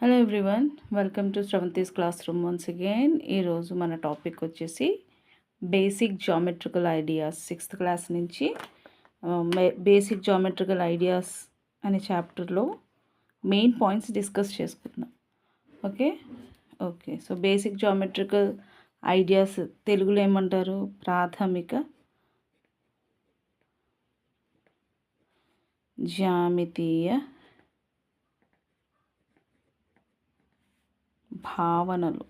Hello everyone welcome to Sravanthi's classroom once again ఈరోజు మన topic వచ్చేసి basic geometrical ideas sixth class నుంచి basic geometrical ideas అనే చాప్టర్లో మెయిన్ పాయింట్స్ డిస్కస్ చేసుకుందాం. Okay okay so basic geometrical ideas తెలుగులో ఏమంటారు? ప్రాథమిక జామితీయ భావనలు.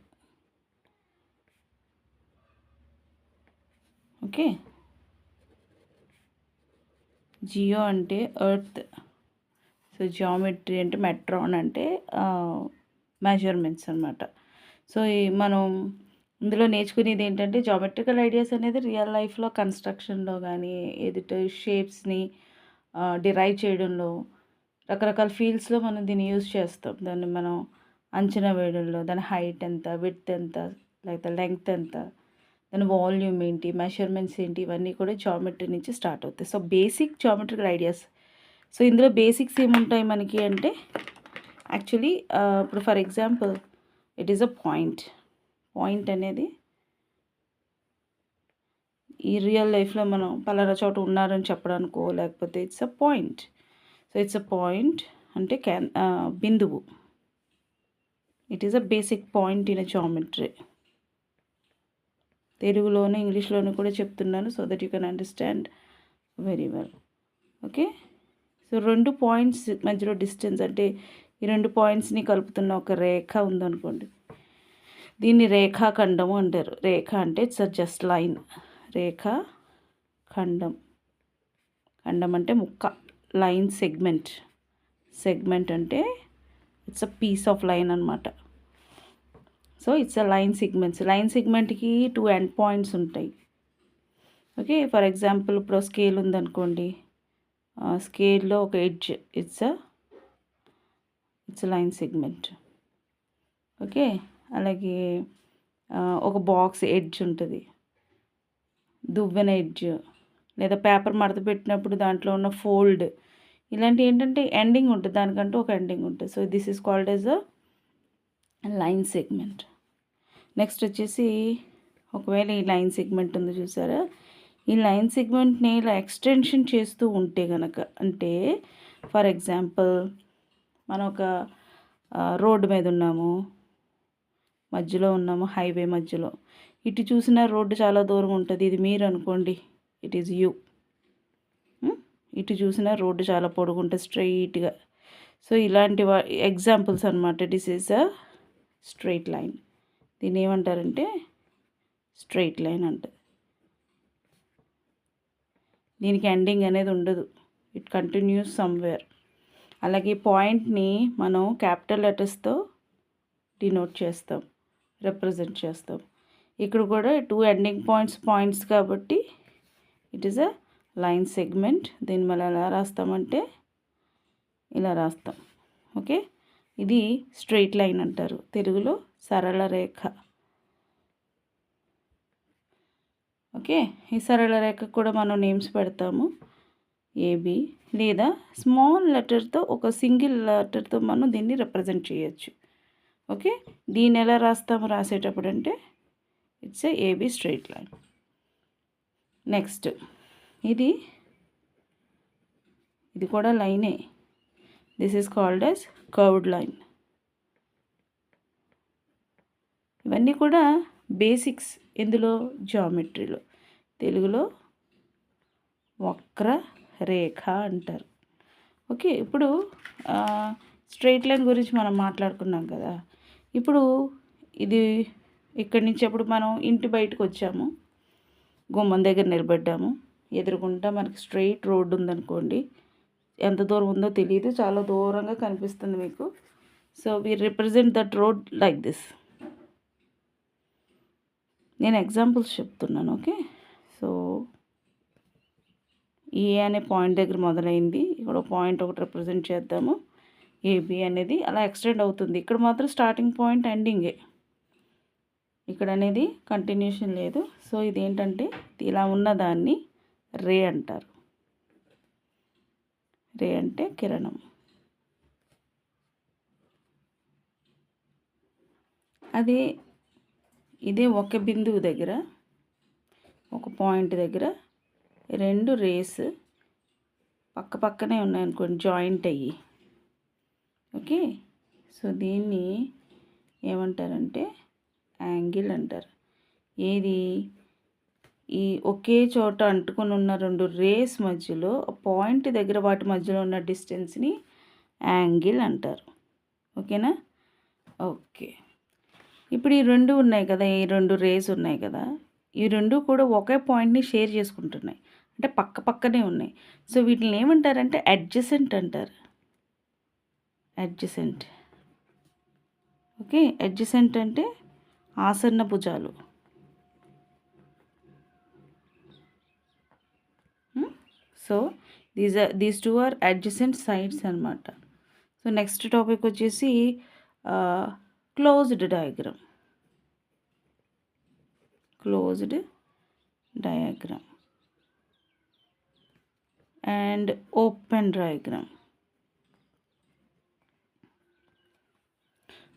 ఓకే? జియో అంటే ఎర్త్. సో జియోమెట్రీ అంటే మెట్రాన్ అంటే మెజర్మెంట్స్ అనమాట సో ఈ మనం ఇందులో నేర్చుకునేది ఏంటంటే జామెట్రికల్ ఐడియాస్ అనేది రియల్ లైఫ్లో కన్స్ట్రక్షన్లో కానీ ఎదుట షేప్స్ని డిరైవ్ చేయడంలో రకరకాల ఫీల్డ్స్లో మనం దీన్ని యూజ్ చేస్తాం. దాన్ని మనం అంచనా వేయడంలో దాని హైట్ ఎంత విడ్త్ ఎంత లేకపోతే లెంగ్త్ ఎంత దాని వాల్యూమ్ ఏంటి మెషర్మెంట్స్ ఏంటి ఇవన్నీ కూడా జామెట్రీ నుంచి స్టార్ట్ అవుతాయి. So basic geometrical ideas so ఇందులో బేసిక్స్ ఏముంటాయి మనకి అంటే యాక్చువల్లీ ఇప్పుడు for example it is a point point అనేది ఈ రియల్ లైఫ్లో మనం పలానా చోట ఉన్నారని చెప్పడానికో లేకపోతే it's a point so it's a point అంటే క్యాన్ బిందువు. It is a basic point in a geometry తెలుగులోనే ఇంగ్లీష్లోనే కూడా చెప్తున్నాను so that you can understand very well okay so రెండు పాయింట్స్ మధ్యలో డిస్టెన్స్ అంటే ఈ రెండు పాయింట్స్ని కలుపుతున్న ఒక రేఖ ఉందనుకోండి. దీన్ని రేఖాఖండము అంటారు. రేఖ అంటే ఇట్స్ అ జస్ట్ లైన్ రేఖ ఖండం ఖండం అంటే ముక్క. లైన్ సెగ్మెంట్ సెగ్మెంట్ అంటే it's a piece of line అనమాట so it's a line segments. Line సిగ్మెంట్కి two end points ఉంటాయి. ఓకే ఫర్ ఎగ్జాంపుల్ ఇప్పుడు స్కేల్ ఉందనుకోండి. స్కేల్లో ఒక edge it's a it's line segment. Okay అలాగే ఒక బాక్స్ ఎడ్జ్ ఉంటుంది. దువ్వెన ఎడ్జ్ లేదా పేపర్ మడత పెట్టినప్పుడు దాంట్లో ఉన్న ఫోల్డ్ ఇలాంటి ఏంటంటే ఎండింగ్ ఉంటుంది. దానికంటూ ఒక ఎండింగ్ ఉంటుంది. So this is called as a line segment next వచ్చేసి ఒకవేళ ఈ లైన్ సెగ్మెంట్ ఉంది చూసారా? ఈ లైన్ సెగ్మెంట్ని ఇలా ఎక్స్టెన్షన్ చేస్తూ ఉంటే కనుక అంటే ఫర్ ఎగ్జాంపుల్ మనం ఒక రోడ్డు మీద ఉన్నాము మధ్యలో ఉన్నాము హైవే మధ్యలో. ఇటు చూసిన రోడ్డు చాలా దూరం ఉంటుంది. ఇది మీరు అనుకోండి. ఇట్ ఈజ్ యూ ఇటు చూసిన రోడ్డు చాలా పొడుగుంటుంది స్ట్రైట్గా. సో ఇలాంటి ఎగ్జాంపుల్స్ అనమాట this is a straight line దీన్ని ఏమంటారంటే స్ట్రైట్ లైన్ అంటుంది దీనికి ఎండింగ్ అనేది ఉండదు. ఇట్ కంటిన్యూస్ సమ్వేర్ అలాగే పాయింట్ని మనం క్యాపిటల్ లెటర్స్తో డినోట్ చేస్తాం. రిప్రజెంట్ చేస్తాం. ఇక్కడ కూడా టూ ఎండింగ్ పాయింట్స్ పాయింట్స్ కాబట్టి it is a line segment దీన్ని మళ్ళీ ఎలా రాస్తామంటే ఇలా రాస్తాం. ఓకే? ఇది స్ట్రైట్ లైన్ అంటారు. తెలుగులో సరళ రేఖ. ఓకే? ఈ సరళ రేఖ కూడా మనం నేమ్స్ పెడతాము. ఏబి లేదా స్మాల్ లెటర్తో ఒక సింగిల్ లెటర్తో మనం దీన్ని రిప్రజెంట్ చేయొచ్చు. ఓకే? దీన్ని ఎలా రాస్తాము? రాసేటప్పుడు అంటే it's A AB straight line. Next. ఇది. ఇది కూడా లైనే. This is called as curved line ఇవన్నీ కూడా బేసిక్స్ ఇందులో జామెట్రీలో తెలుగులో వక్ర రేఖ అంటారు. ఓకే ఇప్పుడు స్ట్రైట్ లైన్ గురించి మనం మాట్లాడుకున్నాం కదా. ఇప్పుడు ఇది ఇక్కడి నుంచి అప్పుడు మనం ఇంటి బయటకు వచ్చాము. గుమ్మం దగ్గర నిలబడ్డాము. ఎదురుకుంటా మనకి స్ట్రైట్ రోడ్డు ఉందనుకోండి ఎంత దూరం ఉందో తెలియదు చాలా దూరంగా కనిపిస్తుంది మీకు. So we represent that road like this నేను ఎగ్జాంపుల్స్ చెప్తున్నాను ఓకే సో ఏ అనే పాయింట్ దగ్గర మొదలైంది. ఇక్కడ పాయింట్ ఒకటి రిప్రజెంట్ చేద్దాము. ఏబి అనేది అలా ఎక్స్టెండ్ అవుతుంది. ఇక్కడ మాత్రం స్టార్టింగ్ పాయింట్ ఎండింగే ఇక్కడ అనేది కంటిన్యూషన్ లేదు. సో ఇదేంటంటే ఇలా ఉన్నదాన్ని రే అంటారు. రే అంటే కిరణం. అదే ఇదే ఒక బిందువు దగ్గర ఒక పాయింట్ దగ్గర రెండు రేస్ పక్క పక్కనే ఉన్నాయనుకోండి జాయింట్ అయ్యి. ఓకే? సో దీన్ని ఏమంటారంటే యాంగిల్ అంటారు. ఏది? ఈ ఒకే చోట అంటుకొని ఉన్న రెండు రేస్ మధ్యలో పాయింట్ దగ్గర వాటి మధ్యలో ఉన్న డిస్టెన్స్ని యాంగిల్ అంటారు. ఓకేనా? ఓకే. ఇప్పుడు ఈ రెండు ఉన్నాయి కదా ఈ రెండు రేస్ ఉన్నాయి కదా ఈ రెండు కూడా ఒకే పాయింట్ని షేర్ చేసుకుంటున్నాయి. అంటే పక్క పక్కనే ఉన్నాయి. సో వీటిని ఏమంటారంటే అడ్జసెంట్ అంటారు. అడ్జసెంట్. ఓకే? అడ్జసెంట్ అంటే ఆసన్న భుజాలు. So these are these two are adjacent sides అనమాట సో నెక్స్ట్ టాపిక్ వచ్చేసి closed diagram. Closed diagram. And open diagram.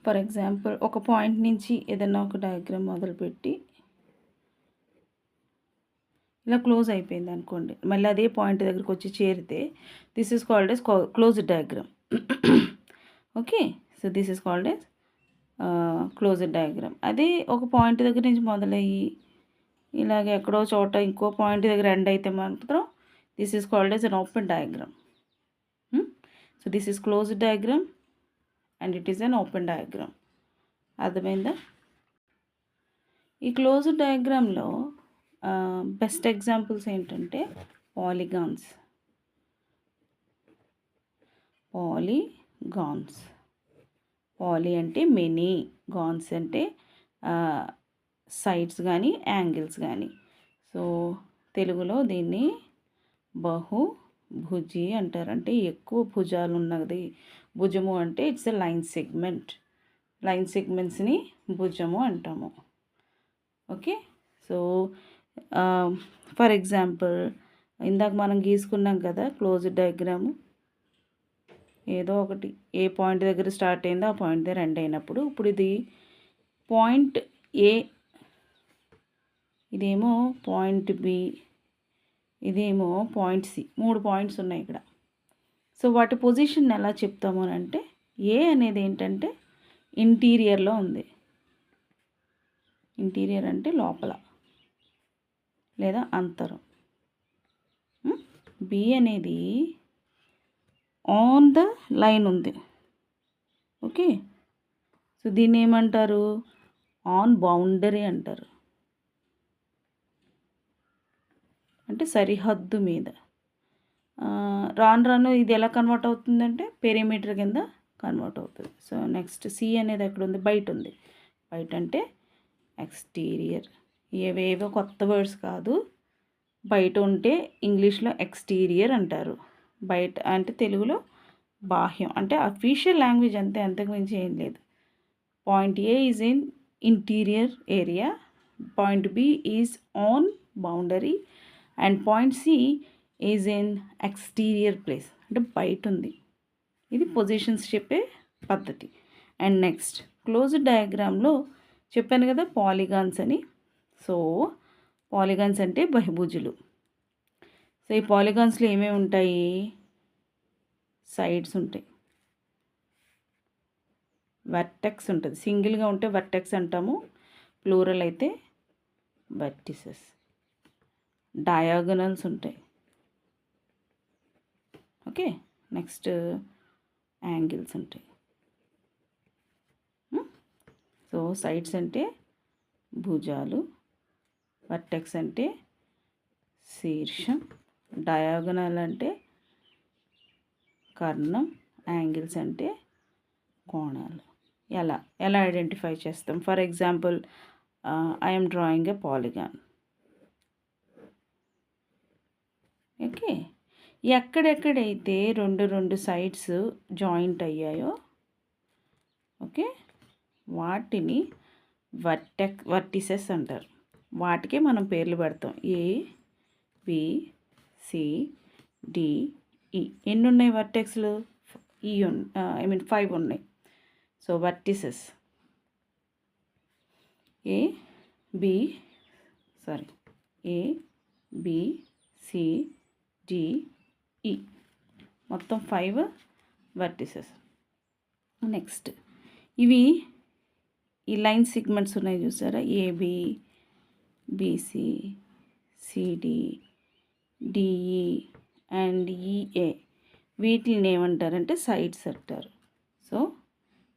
For example ఒక పాయింట్ నుంచి ఏదైనా ఒక డయాగ్రామ్ మొదలుపెట్టి ఇలా క్లోజ్ అయిపోయింది అనుకోండి. మళ్ళీ అదే పాయింట్ దగ్గరికి వచ్చి చేరితే this is called as closed diagram okay so this is called as closed diagram అదే ఒక పాయింట్ దగ్గర నుంచి మొదలయ్యి ఇలాగ ఎక్కడో చోట ఇంకో పాయింట్ దగ్గర ఎండ్ అయితే మాత్రం this is called as an open diagram so this is closed diagram and it is an open diagram అర్థమైందా? ఈ క్లోజ్డ్ డయాగ్రామ్లో బెస్ట్ ఎగ్జాంపుల్స్ ఏంటంటే పాలిగాన్స్ పాలిగాన్స్ పాలీ అంటే మెనీ గాన్స్ అంటే సైడ్స్ కానీ యాంగిల్స్ కానీ సో తెలుగులో దీన్ని బహు భుజి అంటారు. అంటే ఎక్కువ భుజాలు ఉన్నది. భుజము అంటే it's a line segment line సెగ్మెంట్స్ని భుజము అంటాము. ఓకే సో ఫర్ ఎగ్జాంపుల్ ఇందాక మనం గీసుకున్నాం కదా క్లోజ్ డయాగ్రాము. ఏదో ఒకటి ఏ పాయింట్ దగ్గర స్టార్ట్ అయిందో ఆ పాయింట్ దగ్గర ఎండ్ అయినప్పుడు ఇప్పుడు ఇది పాయింట్ ఏ ఇదేమో పాయింట్ బి ఇదేమో పాయింట్ సి మూడు పాయింట్స్ ఉన్నాయి ఇక్కడ. సో వాటి పొజిషన్ ఎలా చెప్తాము అని అంటే ఏ అనేది ఏంటంటే ఇంటీరియర్లో ఉంది. ఇంటీరియర్ అంటే లోపల. లేదా అంతరం. బి అనేది ఆన్ ద లైన్ ఉంది. ఓకే? సో దీన్ని ఏమంటారు? ఆన్ బౌండరీ అంటారు. అంటే సరిహద్దు మీద. రాను రాను ఇది ఎలా కన్వర్ట్ అవుతుందంటే పెరిమీటర్ కింద కన్వర్ట్ అవుతుంది. సో నెక్స్ట్ సి అనేది ఎక్కడ ఉంది? బయట ఉంది. బయట అంటే ఎక్స్టీరియర్ ఏవేవో కొత్త వర్డ్స్ కాదు. బయట ఉంటే ఇంగ్లీష్లో ఎక్స్టీరియర్ అంటారు. బయట అంటే తెలుగులో బాహ్యం. అంటే అఫీషియల్ లాంగ్వేజ్ అంతే అంతకుమించి ఏం లేదు. Point A is in interior area point B is on boundary and point C is in exterior place అంటే బయట ఉంది. ఇది పొజిషన్స్ చెప్పే పద్ధతి. అండ్ నెక్స్ట్ క్లోజ్ డయాగ్రామ్లో చెప్పాను కదా పాలిగాన్స్ అని. సో పాలిగాన్స్ అంటే బహిభుజులు. సో ఈ పాలిగాన్స్లో ఏమేమి ఉంటాయి? సైడ్స్ ఉంటాయి. వర్టెక్స్ ఉంటుంది. సింగిల్గా ఉంటే వర్టెక్స్ అంటాము. ప్లూరల్ అయితే వర్టిసెస్. డయాగనల్స్ ఉంటాయి. ఓకే? నెక్స్ట్ యాంగిల్స్ ఉంటాయి. సో సైడ్స్ అంటే భుజాలు. వర్టెక్స్ అంటే శీర్షం డయాగనల్ అంటే కర్ణం యాంగిల్స్ అంటే కోణాలు. ఎలా? ఎలా ఐడెంటిఫై చేస్తాం? For example I'm drawing a polygon. Okay? ఎక్కడెక్కడైతే రెండు రెండు సైడ్స్ జాయింట్ అయ్యాయో ఓకే? వాటిని వర్టెక్ వర్టిసెస్ అంటారు. వాటికే మనం పేర్లు పెడతాం. A B C D E. ఎన్ని ఉన్నాయి వర్టెక్స్లు? ఈ ఐ మీన్ ఫైవ్ ఉన్నాయి. So vertices. A B sorry. A B C D E. మొత్తం ఫైవ్ వర్టిసెస్. నెక్స్ట్. ఇవి ఈ లైన్ సిగ్మెంట్స్ ఉన్నాయి చూసారా? AB BC CD DE and EA వీటిని ఏమంటారంటే సైడ్స్ అంటారు. సో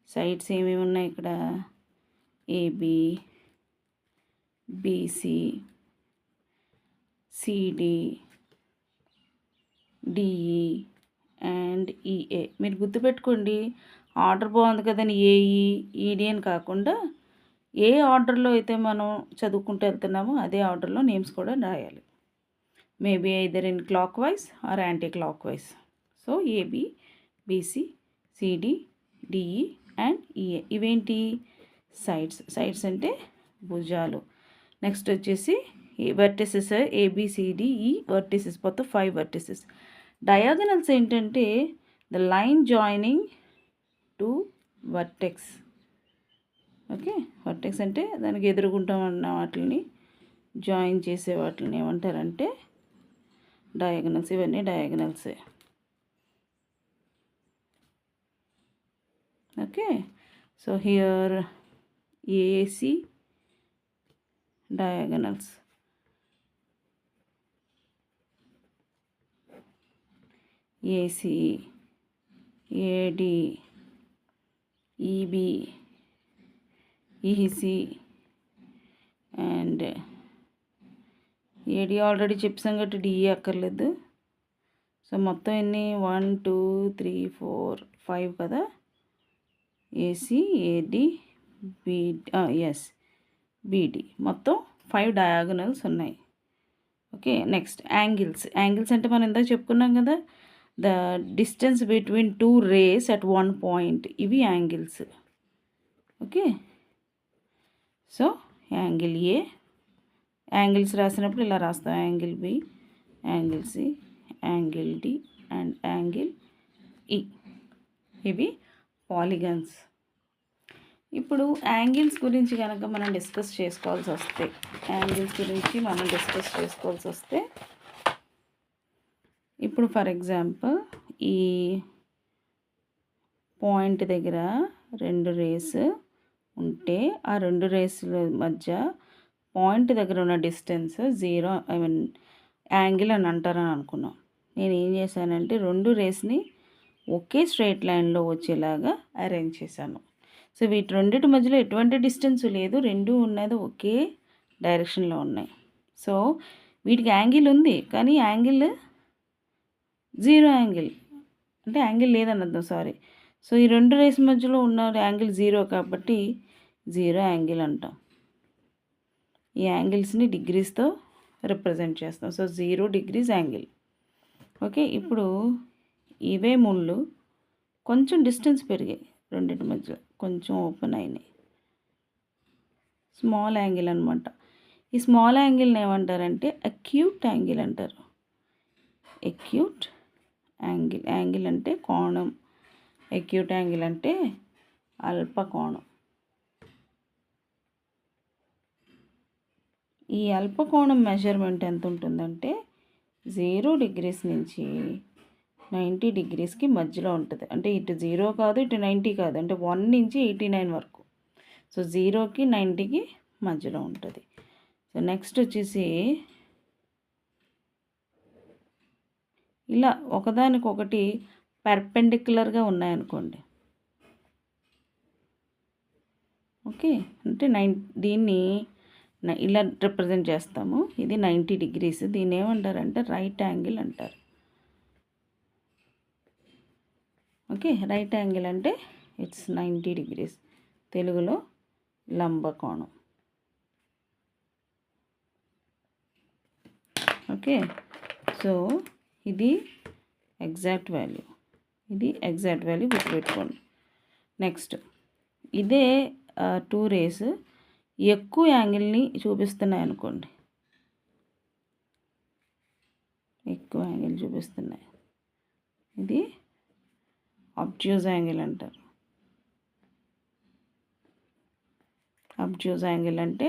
సైడ్స్ ఏమేమి ఉన్నాయి ఇక్కడ? AB BC CD DE and EA మీరు గుర్తుపెట్టుకోండి ఆర్డర్ బాగుంది కదని ఏఈ ఈడీ అని కాకుండా ఏ ఆర్డర్లో అయితే మనం చదువుకుంటూ వెళ్తున్నామో అదే ఆర్డర్లో నేమ్స్ కూడా రాయాలి. Maybe either in clockwise or anticlockwise so AB BC CD DE and EA ఇవేంటి? సైడ్స్. సైడ్స్ అంటే భుజాలు. నెక్స్ట్ వచ్చేసి వర్టిసెస్ ఏబిసిడిఈ వర్టిసెస్. మొత్తం ఫైవ్ వర్టిసెస్. డయాగనల్స్ ఏంటంటే the line joining two vertex. Okay? Vertex అంటే దానికి ఎదురుగుంటాం అన్న వాటిని జాయిన్ చేసే వాటిని ఏమంటారంటే డయాగనల్స్. ఇవన్నీ డయాగనల్సే. Okay? So here AC diagonals. AC AD EB EC. And AD already చెప్పాం కాబట్టి డిఈ అక్కర్లేదు. సో మొత్తం ఎన్ని? One two three four five కదా? AC AD B S BD. మొత్తం ఫైవ్ డయాగనల్స్ ఉన్నాయి. Okay next angles. యాంగిల్స్ అంటే మనం ఇందాక చెప్పుకున్నాం కదా the distance between two rays at one point ఇవి angles. Okay? So angle A. Angles రాసినప్పుడు ఇలా రాస్తాం. Angle B angle C angle D and angle E. ఇవి పాలిగన్స్. ఇప్పుడు యాంగిల్స్ గురించి కనుక మనం డిస్కస్ చేసుకోవాల్సి వస్తే యాంగిల్స్ గురించి మనం డిస్కస్ చేసుకోవాల్సి వస్తే ఇప్పుడు ఫర్ ఎగ్జాంపుల్ ఈ పాయింట్ దగ్గర రెండు రేస్ ఉంటే ఆ రెండు రేసుల మధ్య పాయింట్ దగ్గర ఉన్న distance zero I mean angle అని అంటారని అనుకున్నాం. నేను ఏం చేశానంటే రెండు రేస్ని ఒకే స్ట్రైట్ లైన్లో వచ్చేలాగా అరేంజ్ చేశాను. సో వీటి రెండింటి మధ్యలో ఎటువంటి డిస్టెన్స్ లేదు రెండు ఉన్నది ఒకే డైరెక్షన్లో ఉన్నాయి. సో వీటికి యాంగిల్ ఉంది కానీ యాంగిల్ జీరో యాంగిల్ అంటే యాంగిల్ లేదని అర్థం సారీ. సో ఈ రెండు రేస్ మధ్యలో ఉన్న యాంగిల్ జీరో కాబట్టి జీరో యాంగిల్ అంటాం. ఈ యాంగిల్స్ని డిగ్రీస్తో రిప్రజెంట్ చేస్తాం. So zero degrees angle okay ఇప్పుడు ఇవే ముళ్ళు కొంచెం డిస్టెన్స్ పెరిగాయి రెండింటి మధ్య కొంచెం ఓపెన్ అయినాయి. స్మాల్ యాంగిల్ అనమాట ఈ స్మాల్ యాంగిల్ని ఏమంటారంటే అక్యూట్ యాంగిల్ అంటారు. అక్యూట్ యాంగిల్ యాంగిల్ అంటే కోణం. ఎక్యూట్ యాంగిల్ అంటే అల్పకోణం. ఈ అల్పకోణం మెజర్మెంట్ ఎంత ఉంటుందంటే జీరో డిగ్రీస్ నుంచి నైంటీ డిగ్రీస్కి మధ్యలో ఉంటుంది. అంటే ఇటు జీరో కాదు ఇటు నైంటీ కాదు. అంటే వన్ నుంచి ఎయిటీ నైన్ వరకు. సో జీరోకి నైంటీకి మధ్యలో ఉంటుంది. సో నెక్స్ట్ వచ్చేసి ఇలా ఒకదానికొకటి పర్పెండిక్యులర్గా ఉన్నాయనుకోండి. ఓకే అంటే నైన్ దీన్ని ఇలా రిప్రజెంట్ చేస్తాము. ఇది నైంటీ డిగ్రీస్. దీన్ని ఏమంటారంటే రైట్ యాంగిల్ అంటారు. ఓకే రైట్ యాంగిల్ అంటే ఇట్స్ నైంటీ డిగ్రీస్. తెలుగులో లంబకోణం ఓకే సో ఇది ఎగ్జాక్ట్ వాల్యూ. ఇది ఎగ్జాక్ట్ వాల్యూ గుర్తుపెట్టుకోండి. నెక్స్ట్ ఇదే టూ రేస్ ఎక్కువ యాంగిల్ని చూపిస్తున్నాయి అనుకోండి. ఎక్కువ యాంగిల్ చూపిస్తున్నాయి. ఇది అబ్జ్యూజ్ యాంగిల్ అంటారు. అబ్జ్యూస్ యాంగిల్ అంటే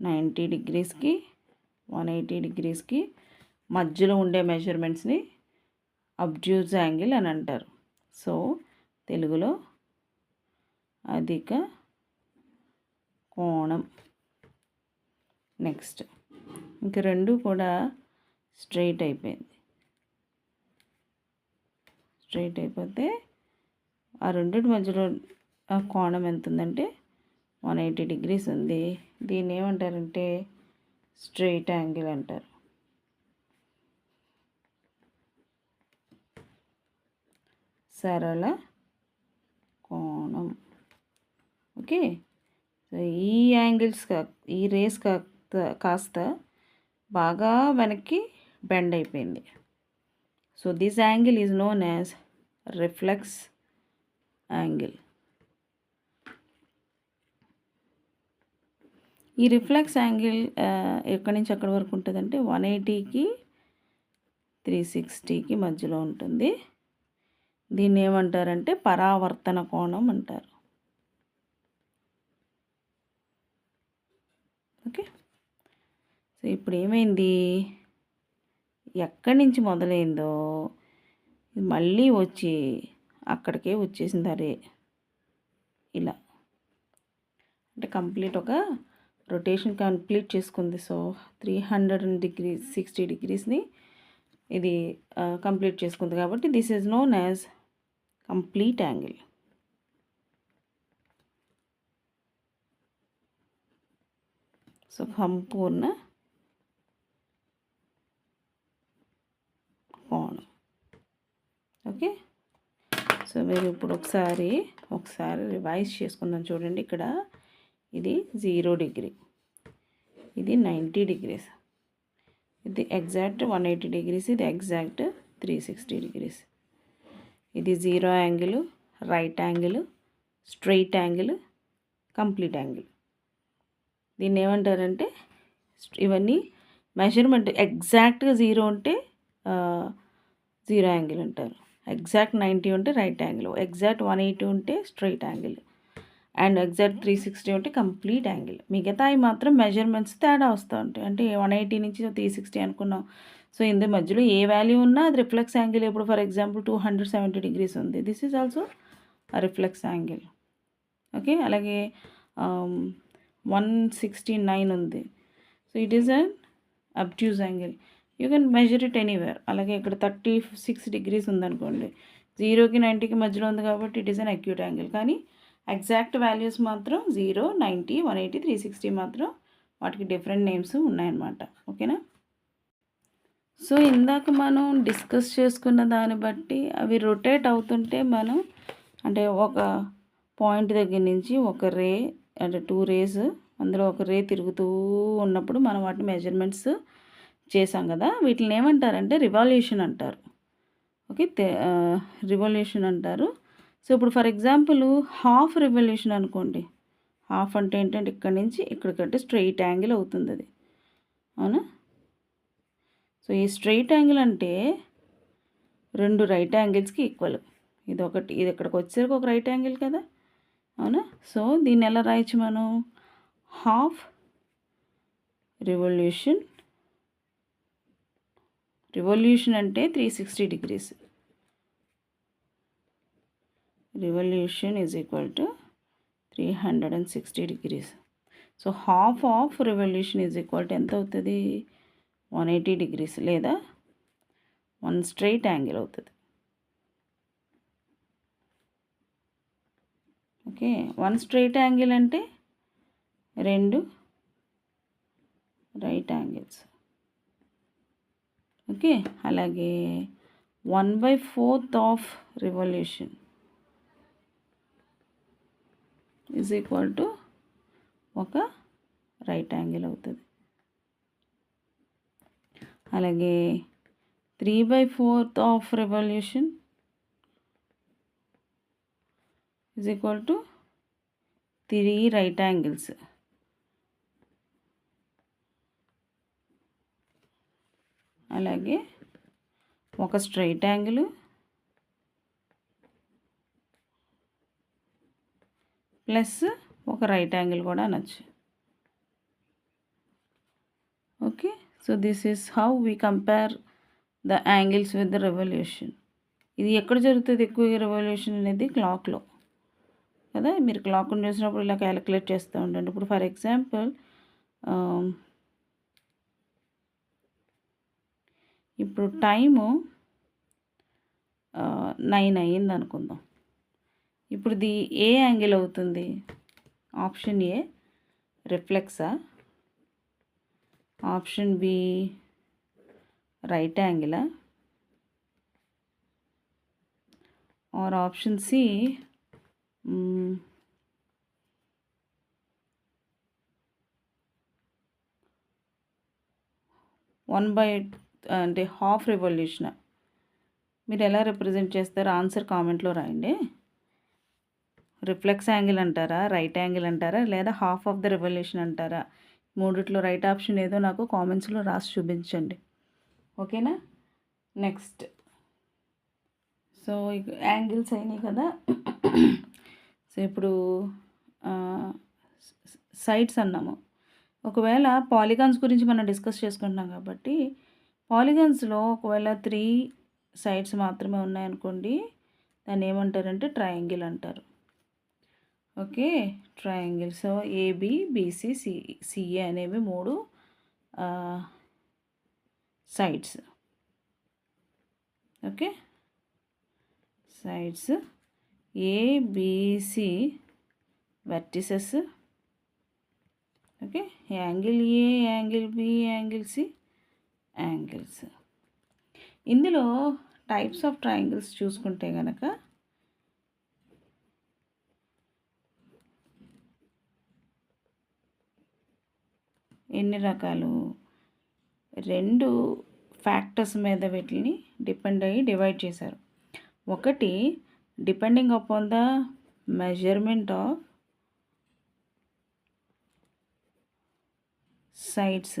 నైంటీ డిగ్రీస్కి వన్ ఎయిటీ డిగ్రీస్కి మధ్యలో ఉండే మెజర్మెంట్స్ని అబ్జ్యూజ్ యాంగిల్ అని అంటారు. సో తెలుగులో అధిక కోణం. నెక్స్ట్. ఇంక రెండు కూడా స్ట్రైట్ అయిపోయింది. స్ట్రైట్ అయిపోతే ఆ రెండింటి మధ్యలో ఆ కోణం ఎంత ఉందంటే వన్ ఎయిటీ డిగ్రీస్ ఉంది. దీన్ని ఏమంటారంటే స్ట్రైట్ యాంగిల్ అంటారు. సరళ కోణం. ఓకే? సో ఈ యాంగిల్స్ కా ఈ రేస్ కాస్త కాస్త బాగా వెనక్కి బెండ్ అయిపోయింది. So this angle is known as reflex angle. ఈ రిఫ్లెక్స్ యాంగిల్ ఎక్కడి నుంచి ఎక్కడి వరకు ఉంటుందంటే వన్ ఎయిటీకి త్రీ సిక్స్టీకి మధ్యలో ఉంటుంది. దీన్ని ఏమంటారంటే పరావర్తన కోణం అంటారు. ఓకే? సో ఇప్పుడు ఏమైంది? ఎక్కడి నుంచి మొదలైందో మళ్ళీ వచ్చి అక్కడికే వచ్చేసింది అరే. ఇలా. అంటే కంప్లీట్ ఒక రొటేషన్ కంప్లీట్ చేసుకుంది. So three hundred degree sixty డిగ్రీస్ని ఇది కంప్లీట్ చేసుకుంది కాబట్టి this is known as complete angle. So సంపూర్ణ కోణం. ఓకే? సో మీరు ఇప్పుడు ఒకసారి ఒకసారి రివైజ్ చేసుకుందాం చూడండి. ఇక్కడ ఇది జీరో డిగ్రీ. ఇది నైంటీ డిగ్రీస్. ఇది ఎగ్జాక్ట్ వన్ ఎయిటీ డిగ్రీస్ ఇది ఎగ్జాక్ట్ త్రీ సిక్స్టీ డిగ్రీస్. ఇది zero angle right angle straight angle complete angle. దీన్ని ఏమంటారంటే ఇవన్నీ మెజర్మెంట్ ఎగ్జాక్ట్గా జీరో ఉంటే జీరో యాంగిల్ అంటారు. ఎగ్జాక్ట్ నైంటీ ఉంటే right angle exact one eighty ఉంటే straight angle and exact three sixty ఉంటే కంప్లీట్ యాంగిల్. మిగతాయి మాత్రం మెజర్మెంట్స్ తేడా వస్తూ ఉంటాయి. అంటే వన్ ఎయిటీ నుంచి త్రీ సిక్స్టీ అనుకున్నాం. సో ఇందు మధ్యలో ఏ వాల్యూ ఉన్నా అది రిఫ్లెక్స్ యాంగిల్ ఇప్పుడు for example two hundred seventy degrees ఉంది. This is also reflex angle. Okay అలాగే వన్ సిక్స్టీ నైన్ ఉంది. So it is an obtuse angle you can measure it anywhere అలాగే ఇక్కడ థర్టీ సిక్స్ డిగ్రీస్ ఉందనుకోండి. జీరోకి నైంటీకి మధ్యలో ఉంది కాబట్టి it is an acute angle కానీ ఎగ్జాక్ట్ వాల్యూస్ మాత్రం zero ninety one eighty three sixty మాత్రం వాటికి డిఫరెంట్ నేమ్స్ ఉన్నాయన్నమాట. ఓకేనా సో ఇందాక మనం డిస్కస్ చేసుకున్న దాన్ని బట్టి అవి రొటేట్ అవుతుంటే మనం అంటే ఒక పాయింట్ దగ్గర నుంచి ఒక రే అంటే టూ రేస్ అందులో ఒక రే తిరుగుతూ ఉన్నప్పుడు మనం వాటిని మెజర్మెంట్స్ చేసాం కదా. వీటిని ఏమంటారంటే రివాల్యూషన్ అంటారు. ఓకే? రివల్యూషన్ అంటారు. సో ఇప్పుడు ఫర్ ఎగ్జాంపుల్ హాఫ్ రివల్యూషన్ అనుకోండి. హాఫ్ అంటే ఏంటంటే ఇక్కడ నుంచి ఇక్కడికంటే స్ట్రెయిట్ యాంగిల్ అవుతుంది అది. అవునా? సో ఈ స్ట్రైట్ యాంగిల్ అంటే రెండు రైట్ యాంగిల్స్కి ఈక్వల్. ఇది ఒకటి ఇది ఇక్కడికి వచ్చేసరికి ఒక రైట్ యాంగిల్ కదా. అవునా? సో దీన్ని ఎలా రాయొచ్చు మనం? హాఫ్ రివల్యూషన్ రివల్యూషన్ అంటే three sixty degrees revolution is equal to three hundred and sixty degrees so half of revolution is equal to ఎంత అవుతుంది? వన్ ఎయిటీ డిగ్రీస్ లేదా వన్ స్ట్రైట్ యాంగిల్ అవుతుంది. ఓకే వన్ స్ట్రైట్ యాంగిల్ అంటే రెండు right angles. Okay అలాగే one by fourth of revolution is equal to ఒక right angle అవుతుంది. అలాగే three by fourth of revolution is equal to three right angles. అలాగే ఒక straight angle plus ఒక right angle కూడా అనొచ్చు. Okay? So this is how we compare the angles with the revolution ఇది ఎక్కడ జరుగుతుంది? ఎక్కువగా రెవల్యూషన్ అనేది క్లాక్లో కదా? మీరు క్లాక్ చూసినప్పుడు ఇలా క్యాలిక్యులేట్ చేస్తూ ఉండండి. ఇప్పుడు ఫర్ ఎగ్జాంపుల్ um, ఇప్పుడు టైము నైన్ uh, అయ్యింది అనుకుందాం. ఇప్పుడు ది ఏ యాంగిల్ అవుతుంది? ఆప్షన్ ఏ రిఫ్లెక్సా option B right యాంగిలా or option C one by అంటే హాఫ్ రెవల్యూషన్. మీరు ఎలా రిప్రజెంట్ చేస్తారు ఆన్సర్ కామెంట్లో రాయండి. రిఫ్లెక్స్ యాంగిల్ అంటారా రైట్ యాంగిల్ అంటారా లేదా హాఫ్ ఆఫ్ ద రెవల్యూషన్ అంటారా? మూడిట్లో రైట్ ఆప్షన్ ఏదో నాకు కామెంట్స్లో రాసి చూపించండి. ఓకేనా? నెక్స్ట్. సో యాంగిల్స్ అయినాయి కదా. సో ఇప్పుడు సైడ్స్ అన్నాము. ఒకవేళ పాలిగాన్స్ గురించి మనం డిస్కస్ చేసుకుంటున్నాం కాబట్టి పాలిగన్స్లో ఒకవేళ త్రీ సైడ్స్ మాత్రమే ఉన్నాయనుకోండి దాన్ని ఏమంటారంటే ట్రయాంగిల్ అంటారు. Okay. Triangle. So AB BC CA అనేవి మూడు sides. Okay. Sides. ABC vertices. Okay. Angle A angle B angle C angles. ఇందులో టైప్స్ ఆఫ్ ట్రయాంగిల్స్ చూసుకుంటే కనుక ఎన్ని రకాలు? రెండు ఫ్యాక్టర్స్ మీద వీటిని డిపెండ్ అయ్యి డివైడ్ చేశారు. ఒకటి depending upon the measurement of sides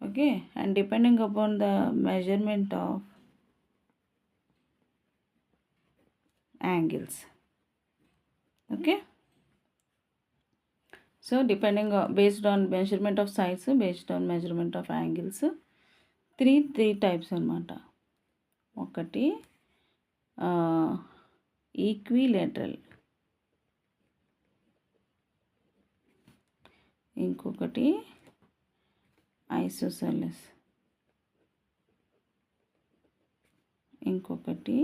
okay and depending upon the measurement of angles okay so depending based on measurement of size based on measurement of angles three three types అనమాట ఒకటి equilateral ఇంకొకటి isosceles ఇంకొకటి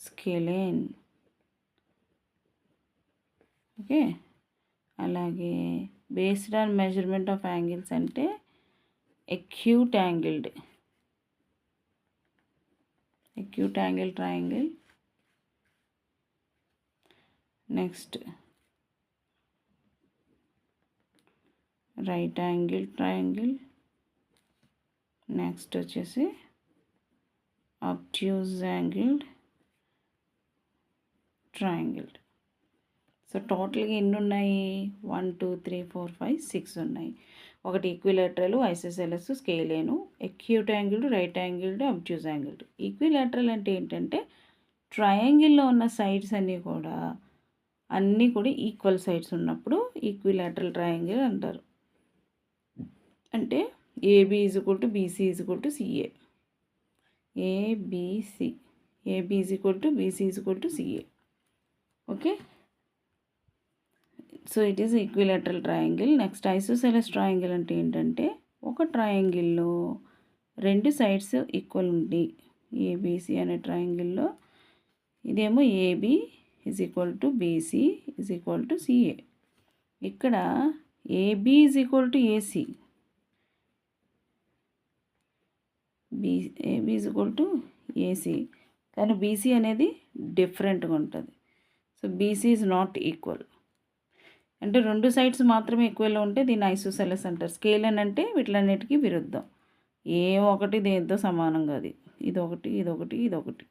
scalene okay అలాగే based on measurement of angles అంటే acute angled acute angle triangle next right angle triangle next వచ్చేసి obtuse angled triangle so టోటల్గా ఎన్ని ఉన్నాయి one two three four five six ఉన్నాయి. ఒకటి equilateral isosceles scalene acute angled right angled obtuse angled. Equilateral అంటే ఏంటంటే ట్రయాంగిల్లో ఉన్న సైడ్స్ అన్నీ కూడా అన్నీ కూడా ఈక్వల్ సైడ్స్ ఉన్నప్పుడు ఈక్విలేటరల్ ట్రయాంగిల్ అంటారు. అంటే AB is equal to BC is equal to CA ABC AB is equal to BC is equal to CA okay? So it is equilateral triangle next isosceles triangle అంటే ఏంటంటే ఒక ట్రయాంగిల్లో రెండు sides equal ఉంది ABC అనే ట్రయాంగిల్లో ఇదేమో AB is equal to BC is equal to CA ఇక్కడ AB is equal to AC B AB is equal to AC కానీ బీసీ అనేది డిఫరెంట్గా ఉంటుంది. So BC is not equal అంటే రెండు సైడ్స్ మాత్రమే ఎక్కువలో ఉంటే దీన్ని ఐసోసెలస్ అంటారు. స్కేల్ అని అంటే వీటిలన్నిటికీ విరుద్ధం. ఏ ఒకటి దేంతో సమానంగా అది ఇది. ఒకటి ఇది ఒకటి ఇది ఒకటి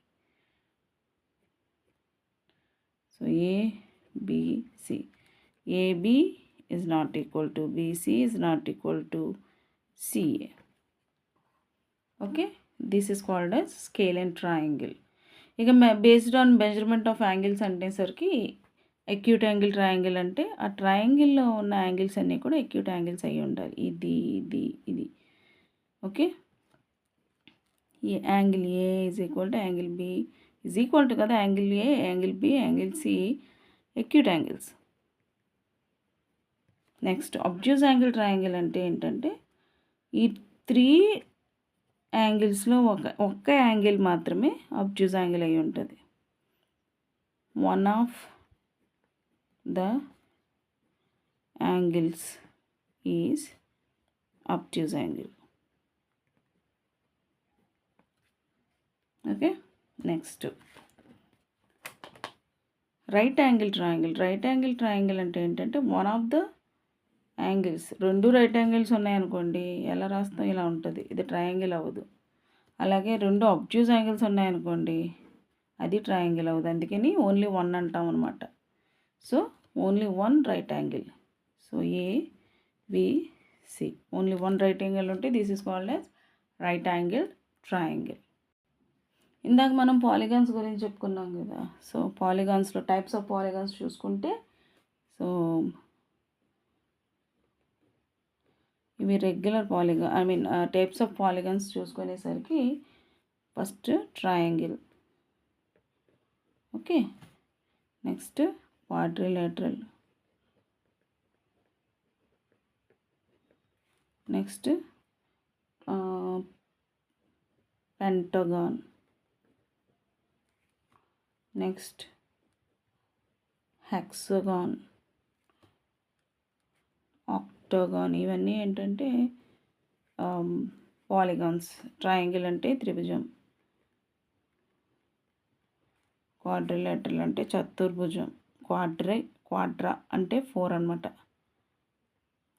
so A BC AB is not equal to BC is not equal to CA okay this is called as scalene triangle ఇక based on measurement of angles అనేసరికి ఎక్యూట్ యాంగిల్ ట్రయాంగిల్ అంటే ఆ ట్రయాంగిల్లో ఉన్న యాంగిల్స్ అన్నీ కూడా ఎక్యూట్ యాంగిల్స్ అయ్యి ఉండాలి. ఇది ఇది ఇది. ఓకే? ఈ angle A is equal to angle B is equal to కదా? Angle A angle B angle C acute angles next obtuse angle triangle అంటే ఏంటంటే ఈ త్రీ యాంగిల్స్లో ఒక ఒక్క యాంగిల్ మాత్రమే అబ్జ్యూస్ యాంగిల్ అయి ఉంటుంది. One of the angles is obtuse angle okay next right angle triangle right angle triangle అంటే ఏంటంటే వన్ ఆఫ్ ద యాంగిల్స్ రెండు రైట్ యాంగిల్స్ ఉన్నాయనుకోండి ఎలా రాస్తాం? ఇలా ఉంటుంది. ఇది ట్రయాంగిల్ అవ్వదు. అలాగే రెండు అబ్జ్యూస్ యాంగిల్స్ ఉన్నాయనుకోండి అది ట్రయాంగిల్ అవ్వదు. అందుకని ఓన్లీ వన్ అంటాం అనమాట so only one right angle. So a only one right angle ఉంటే this is called as right angle triangle. ఇందాక మనం పాలిగాన్స్ గురించి చెప్పుకున్నాం కదా. సో పాలిగాన్స్లో టైప్స్ ఆఫ్ పాలిగాన్స్ చూసుకుంటే సో ఇవి regular polygon I mean types of polygons చూసుకునేసరికి first triangle. Okay? Next quadrilateral next pentagon next hexagon octagon ఇవన్నీ ఏంటంటే um, పాలిగాన్స్ ట్రయాంగిల్ అంటే త్రిభుజం. క్వాడ్రిలేటరల్ అంటే చతుర్భుజం. క్వాడ్రై క్వాడ్రా అంటే ఫోర్ అనమాట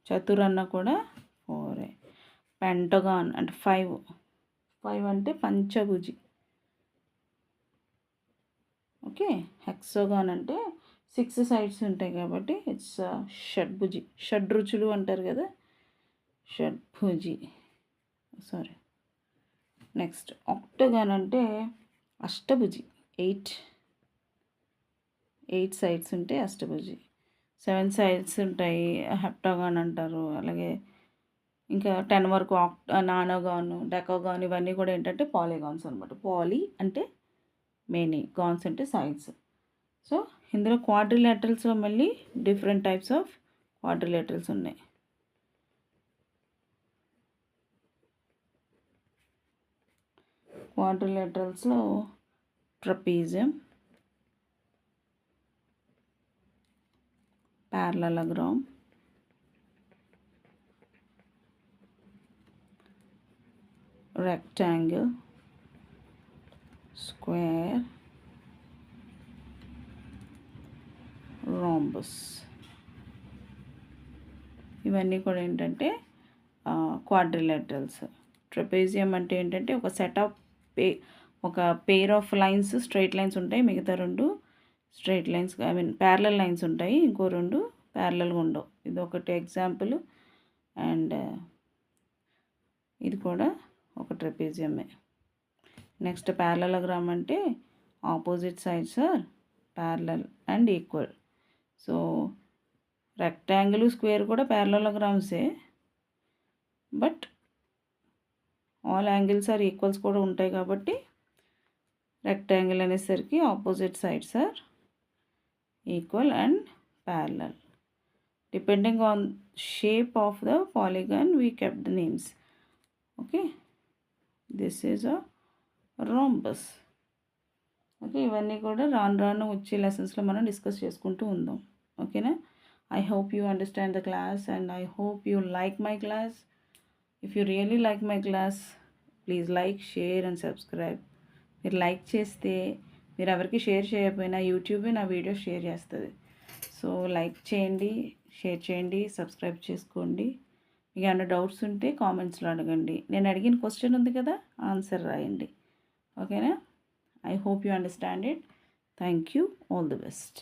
చతురన్న కూడా ఫోరే. పెంటగాన్ అంటే ఫైవ్. ఫైవ్ అంటే పంచభుజి. ఓకే? హెక్సోగాన్ అంటే సిక్స్ సైడ్స్ ఉంటాయి కాబట్టి ఇట్స్ షడ్భుజి. షడ్రుచులు అంటారు కదా? షడ్భుజి. సారీ. నెక్స్ట్ ఆక్టోగాన్ అంటే అష్టభుజి. ఎయిట్. ఎయిట్ సైడ్స్ ఉంటే అష్టభుజి. సెవెన్ సైడ్స్ ఉంటాయి హెప్టాగాన్ అంటారు అలాగే ఇంకా టెన్ వరకు ఆక్ నానోగాను డెకోగాన్ ఇవన్నీ కూడా ఏంటంటే పాలీగాన్స్ అనమాట పాలీ అంటే మెనీ గాన్స్ అంటే సైడ్స్ సో ఇందులో క్వాడ్రిలేటరల్స్లో మళ్ళీ డిఫరెంట్ టైప్స్ ఆఫ్ క్వాడ్రిలేటరల్స్ ఉన్నాయి. క్వాడ్రిలేటరల్స్లో trapezium parallelogram rectangle square rhombus ఇవన్నీ కూడా ఏంటంటే క్వాడ్రిలేటరల్స్. ట్రపేజియం అంటే ఏంటంటే ఒక సెట్ ఆఫ్ పే ఒక pair of lines straight lines ఉంటాయి. మిగతా రెండు straight lines I mean parallel lines ఉంటాయి. ఇంకో రెండు ప్యారలల్గా ఉండవు. ఇది ఒకటి ఎగ్జాంపుల్ అండ్ ఇది కూడా ఒక ట్రెపీజియమే. నెక్స్ట్ ప్యారలగ్రామ్ అంటే opposite sides are parallel and equal. So rectangle square కూడా ప్యారలగ్రామ్సే but all angles are equals కూడా ఉంటాయి కాబట్టి రెక్టాంగిల్ అనేసరికి opposite sides are equal and parallel depending on shape of the polygon we kept the names okay this is a rhombus okay ఇవన్నీ కూడా రాను రాను వచ్చే లెసన్స్లో మనం డిస్కస్ చేసుకుంటూ ఉందాం. ఓకేనా? I hope you understand the class and I hope you like my class if you really like my class please like share and subscribe మీరు లైక్ చేస్తే మీరు ఎవరికి షేర్ చేయకపోయినా యూట్యూబే నా వీడియో షేర్ చేస్తుంది. సో లైక్ చేయండి షేర్ చేయండి సబ్స్క్రైబ్ చేసుకోండి. మీకు ఏమైనా డౌట్స్ ఉంటే కామెంట్స్లో అడగండి. నేను అడిగిన క్వశ్చన్ ఉంది కదా ఆన్సర్ రాయండి. ఓకేనా? I hope you understand it. Thank you. All the best.